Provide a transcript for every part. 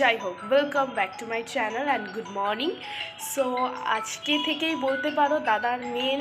যাই হোক welcome back to my channel and good morning so আজকে থেকেই বলতে পারো দাদার মেন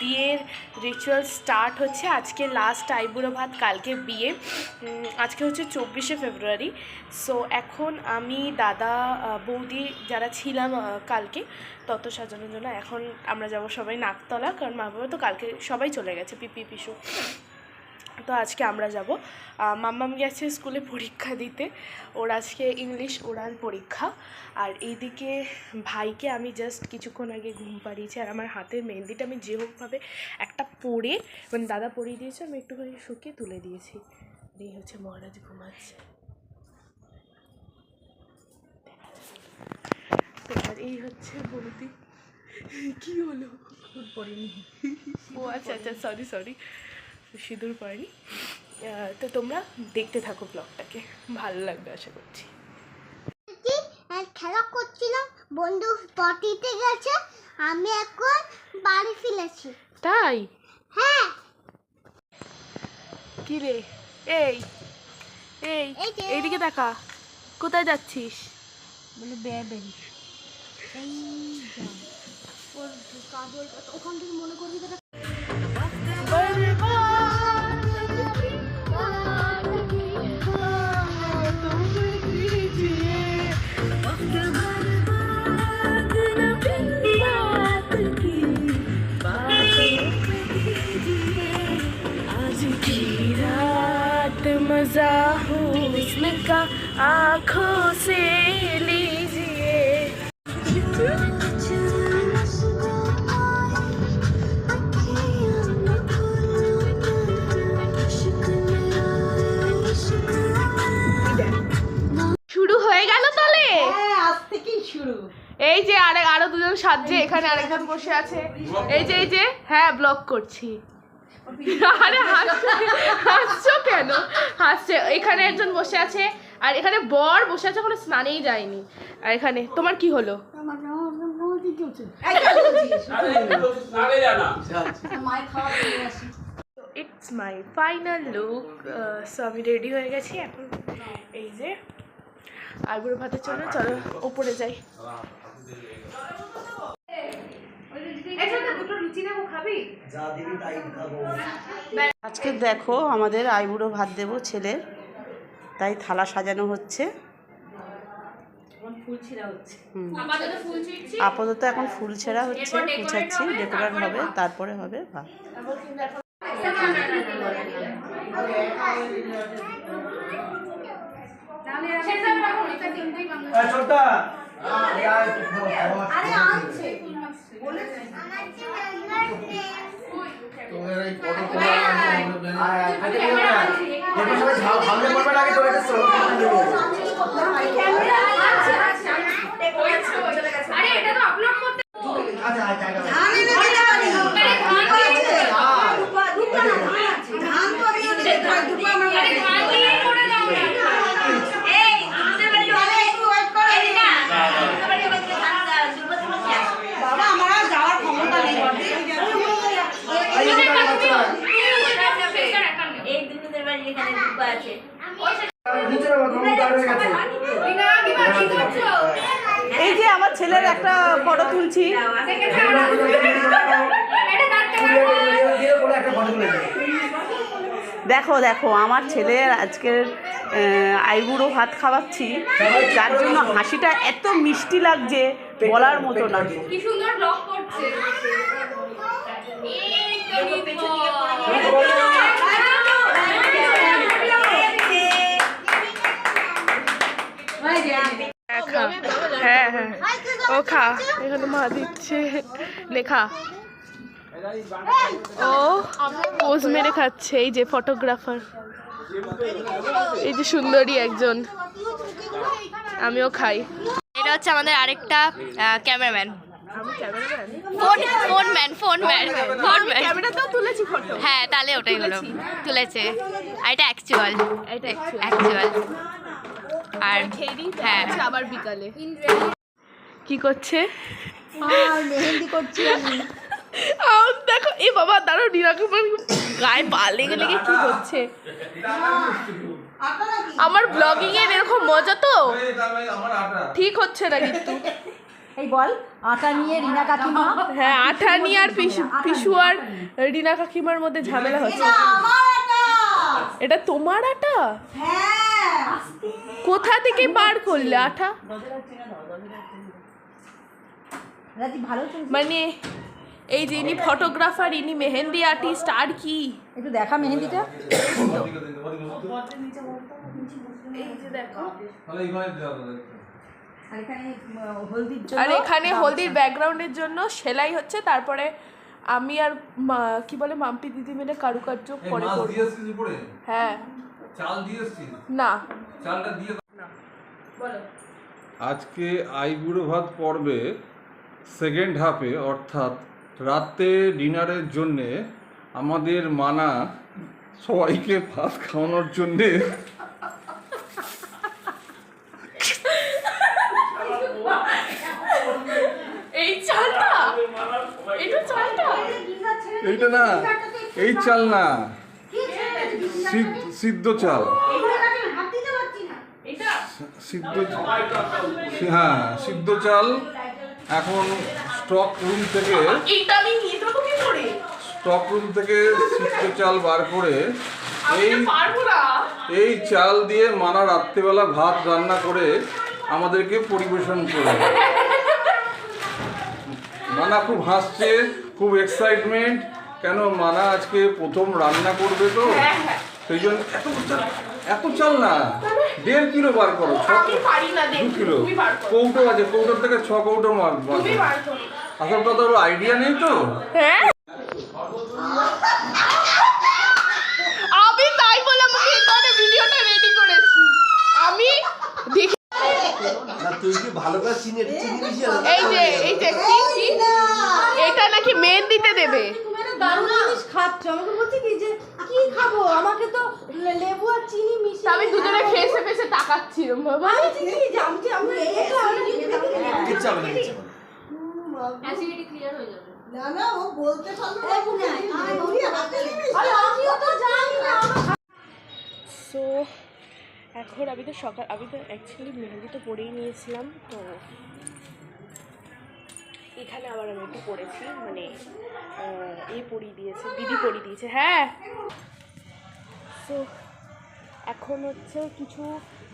বিয়ের রিচুয়াল স্টার্ট হচ্ছে আজকে লাস্ট আইবুড়ো ভাত, কালকে বিয়ে। আজকে হচ্ছে চব্বিশে ফেব্রুয়ারি। সো এখন আমি দাদা বৌদি যারা ছিলাম কালকে, তত সাজানোর জন্য এখন আমরা যাব সবাই নাকতলা, কারণ মা বাবা তো কালকে সবাই চলে গেছে, পিপি, পিসু। তো আজকে আমরা যাব। মাম্মাম গেছে স্কুলে পরীক্ষা দিতে। ওর আজকে ইংলিশ ওরাল পরীক্ষা। আর এইদিকে ভাইকে আমি জাস্ট কিছুক্ষণ আগে ঘুম পাড়িয়েছি। আর আমার হাতের মেহেন্দিটা আমি যে হোকভাবে একটা পরে মানে দাদা পরিয়ে দিয়েছে আমি একটুখানি শুকিয়ে তুলে দিয়েছি। এই হচ্ছে মহারাজ ঘুমাচ্ছে। তো আর এই হচ্ছে বৌদি কি হলো? পড়িনি। ও আচ্ছা আচ্ছা সরি সরি সিঁদুর আহ, তো তোমরা দেখতে থাকো ব্লগটাকে। ভালো লাগবে আশা করছি। কি খেলা করছিলাম। বন্ধু পটিতে গেছে। আমি এখন বাড়ি ফিরেছি। তাই? হ্যাঁ। কি রে? এই এই এই এইদিকে দেখা। কোথায় যাচ্ছিস? বলে বেবেন এই। ওর কাজল ওখান থেকে মনে করবি आज की रात मजा हुस्न का आंखों से लीजिए শুরু হয়ে গেল তাহলে হ্যাঁ আজ থেকেই শুরু এই যে আরে আরো দুজন সাজছে এখানে আরেকজন বসে আছে এই যে এই যে হ্যাঁ ব্লক করছি আরে হাসছো হাসছো কেন? হাসছে। এখানে একজন বসে আছে আর এখানে বর বসে আছে কোনো স্নানেই যায়নি। আর এখানে তোমার কি হলো? It's my final look so আমি রেডি হয়ে গেছি এখন। এই যে আইবুড়ো ভাতের চলো চলো ওপরে যাই। আজকে দেখো আমাদের আইবুড়ো ভাত দেবো ছেলের তাই থালা সাজানো হচ্ছে আপাতত এখন ফুল ছেঁড়া হচ্ছে গুছাচ্ছি ডেকোরেট হবে তারপরে হবে ভাত আরে আনছে তোমাদের এই ফটো তোলা দেখুন সবাই হামলে করবেন আগে তো এটা শ্রম আচ্ছা আচ্ছা ধান এনে দিতে পারি ধান তো আমি এনে দিতে পারি দুটো আমার বাড়ি আরে একটু wait করো। বাবা আমার আর যাওয়ার ক্ষমতা নেই বড়দি। নিচে বাথরুম কারণে গেছে এই যে আমার ছেলের একটা ফটো তুলছি। দেখো দেখো আমার ছেলের আজকের আইবুড়ো ভাত খাওয়াচ্ছি। যার জন্য হাসিটা এত মিষ্টি লাগছে বলার মতো না। কি সুন্দর ব্লগ করছে খা হ্যাঁ হ্যাঁ ও খা। এখানে মা দিচ্ছে। লেখা ও পোজ মেরে খাচ্ছে এই যে ফটোগ্রাফার। এই যে সুন্দরী একজন। আমিও খাই। এটা হচ্ছে আমাদের আরেকটা cameraman. Phone phone man phone man phone man. হ্যাঁ তাহলে ওটাই হলো। তুলেছে। আর এটা অ্যাকচুয়াল এটা অ্যাকচুয়াল আর হ্যাঁ। আবার বিকালে। কি করছে? মেহেন্দি করছি আমি। দেখো এ বাবা দাঁড়াও নিরাকে গায়ে পা লেগে লেগে কি হচ্ছে? আমার ব্লগিং এর এরকম মজা তো? ঠিক হচ্ছে না কিন্তু। এই বল আটা নিয়ে রিনা কাকিমা? হ্যাঁ আঠানি আর পিসু পিসু আর রিনা কাকিমার মধ্যে ঝামেলা হচ্ছে। এটা তোমার আটা? হ্যাঁ। কোথা থেকে বার করলে আঠা মানে এই যে ইনি ফটোগ্রাফার ইনি মেহেন্দি আর্টিস্ট আর কি? একটু দেখা মেহেন্দিটা। এই যে দেখো। তাহলে এইখানে দেওয়া যাবে। আর এখানে হলদির জন্য আর এখানে হলদির ব্যাকগ্রাউন্ডের জন্য সেলাই হচ্ছে তারপরে আমি আর মা- কি বলে মাম্পি দিদি মিলে কারুকার্য উপরে? হ্যাঁ। চাল না। চালটা দিয়ে বলো। আজকে আইবুড়ো ভাত পর্বে সেকেন্ড হাফে অর্থাৎ রাতে ডিনারের জন্যে আমাদের মানা সবাইকে ভাত খাওয়ানোর জন্যে। এই চালটা? এটা চালটা? এইটা না এই চাল না। সিদ্ধ- চাল। সিদ্ধ হ্যাঁ সিদ্ধ চাল। এখন স্টক রুম থেকে স্টক রুম থেকে সিদ্ধ চাল বার করে এই এই চাল দিয়ে মানা রাত্রেবেলা ভাত রান্না করে আমাদেরকে পরিবেশন করে। মানা খুব হাসছে খুব এক্সাইটমেন্ট কেন মানা আজকে প্রথম রান্না করবে তো? হ্যাঁ হ্যাঁ। সেই জন্য এত এত চাল না। দেড় কিলো বার করো দু কিলো। কৌটো আছে কৌটোর থেকে ছ কৌটো মার আসল কথা আইডিয়া নেই তো হ্যাঁ আমি তাই বলে আমাকে এখানে ভিডিওটা রেডি করেছি আমি দেখি না তুই কি ভালো করে চিনি এটা চিনি দিছি এই যে এই যে কি কি এটা নাকি মেহেন্দিতে দেবে তুমি একটা দারুণ জিনিস খাচ্ছ আমাকে বলছি কি যে কি খাব আমাকে তো লে- লেবু আর চিনি তা মিশিয়ে আমি দুজনে ফেসে ফেসে তাকাচ্ছি। কিচ্ছু হবে। না না। ও বলতে পারল না। আমিও তো জানি না। সো এখন আমি তো সকাল আমি তো অ্যাকচুয়ালি মেহেন্দি তো পরেই নিয়েছিলাম তো এখানে আবার আমি একটু পরেছি মানে এ পরিয়ে দিয়েছে দিদি পরিয়ে দিয়েছে হ্যাঁ। সো এখন হচ্ছে কিছু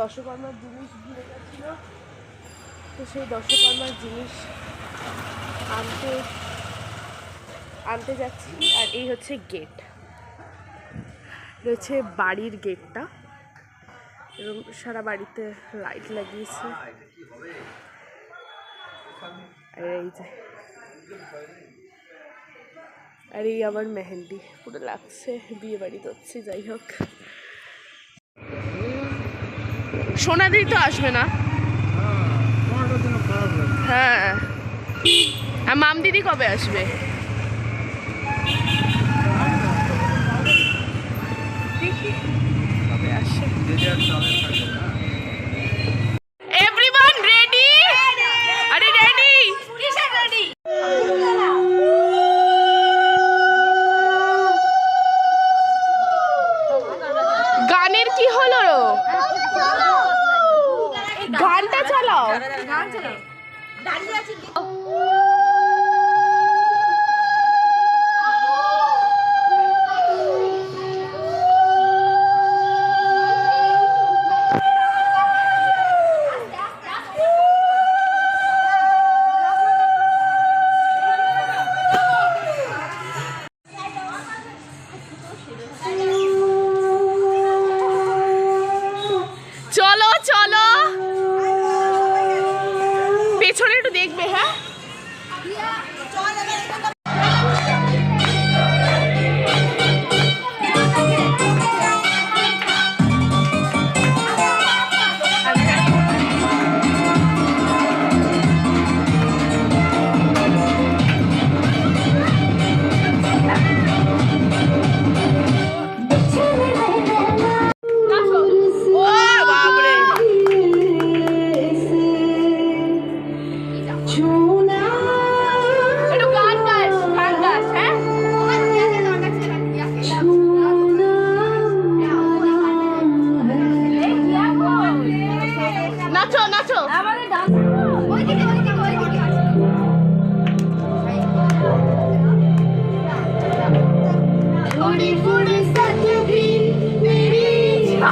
দশকর্মার জিনিস ঘুরে গেছিল। তো সেই দশকর্মার জিনিস আনতে আনতে যাচ্ছি, আর এই হচ্ছে গেট রয়েছে বাড়ির গেটটা এবং সারা বাড়িতে লাইট লাগিয়েছে। আর এই যে, আর এই আবার মেহেন্দি। পুরো লাগছে, বিয়ে বাড়ি হচ্ছে যাই হোক। সোনাদি তো আসবে না। হ্যাঁ। আর মাম দিদি কবে আসবে? কবে আসে?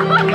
Ha ha ha!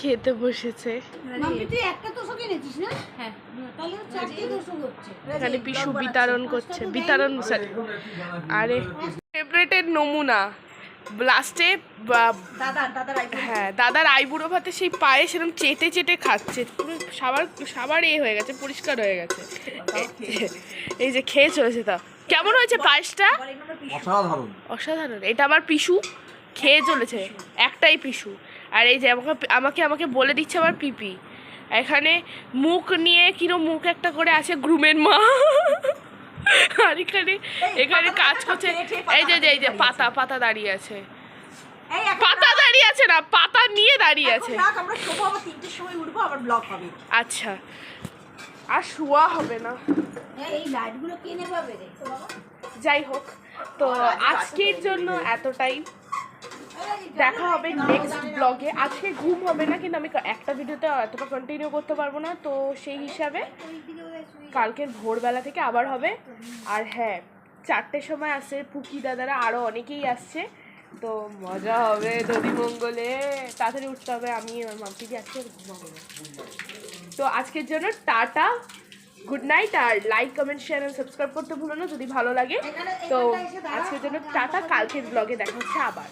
তোষক বসেছে এখানে পিসু বিতরণ করছে বিতরণ sorry। আরে ফেভারেটের নমুনা। লাস্টে দাদা হ্যাঁ দাদার আইবুড়ো ভাতে সেই পায়ে সেরকম চেটে চেটে খাচ্ছে। পুরো সাবার সাবার এ হয়ে গেছে পরিষ্কার হয়ে গেছে। এই যে খেয়ে চলেছে তা। কেমন হয়েছে পায়েসটা? অসাধারণ। অসাধারণ। এটা আমার পিসু। খেয়ে চলেছে। একটাই পিসু। আর এই যে আমাকে আমাকে আমাকে বলে দিচ্ছে আমার পিপি। এখানে মুখ নিয়ে কিরো মুখ একটা করে আছে গ্রুমের মা। আর এখানে এখানে কাজ করছে। এই যে এই যে পাতা পাতা দাঁড়িয়ে আছে। পাতা দাঁড়িয়ে আছে না পাতা নিয়ে দাঁড়িয়ে আছে। আমরা শোবো আবার তিনটের সময় উঠবো আবার ব্লগ হবে। আচ্ছা। আর শোয়া হবে না। এই লাইটগুলো কিনে পাবে রে? যাই হোক তো আজকের জন্য এতটাই। দেখা হবে নেক্সট ব্লগে আজকে ঘুম হবে না কিন্তু আমি একটা ভিডিওতে এতটা কন্টিনিউ করতে পারব না তো সেই হিসাবে কালকের ভোরবেলা থেকে আবার হবে। আর হ্যাঁ চারটের সময় আসছে পুকি দাদারা আরও অনেকেই আসছে তো মজা হবে দধি মঙ্গলে। তাড়াতাড়ি উঠতে হবে আমি আমার মাম্পিদি আজকে ঘুমাবো তো আজকের জন্য টাটা গুড নাইট আর লাইক কমেন্ট শেয়ার আর সাবস্ক্রাইব করতে ভুলো না যদি ভালো লাগে। তো আজকের জন্য টাটা কালকের ব্লগে দেখা হচ্ছে আবার।